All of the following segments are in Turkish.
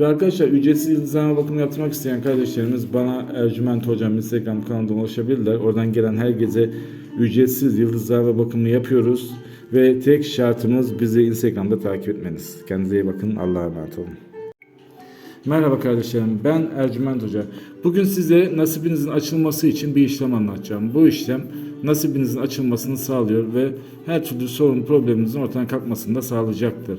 Ve arkadaşlar ücretsiz yıldızlama bakımı yaptırmak isteyen kardeşlerimiz bana Ercüment Hocam Instagram kanalından ulaşabilirler. Oradan gelen herkese ücretsiz yıldızlama bakımı yapıyoruz. Ve tek şartımız bizi Instagram'da takip etmeniz. Kendinize iyi bakın. Allah'a emanet olun. Merhaba kardeşlerim. Ben Ercüment Hoca. Bugün size nasibinizin açılması için bir işlem anlatacağım. Bu işlem nasibinizin açılmasını sağlıyor ve her türlü sorun probleminizin ortadan kalkmasını da sağlayacaktır.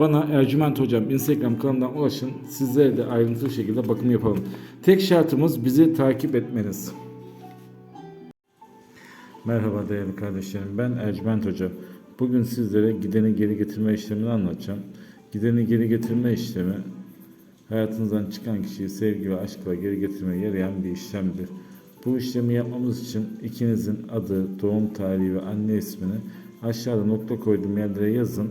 bana Ercüment Hocam Instagram kanalından ulaşın. Sizlere de ayrıntılı şekilde bakım yapalım. Tek şartımız bizi takip etmeniz. Merhaba değerli kardeşlerim. Ben Ercüment Hoca. Bugün sizlere gideni geri getirme işlemini anlatacağım. Gideni geri getirme işlemi hayatınızdan çıkan kişiyi sevgi ve aşkla geri getirmeye yarayan bir işlemdir. Bu işlemi yapmamız için ikinizin adı, doğum tarihi ve anne ismini aşağıda nokta koyduğum yerlere yazın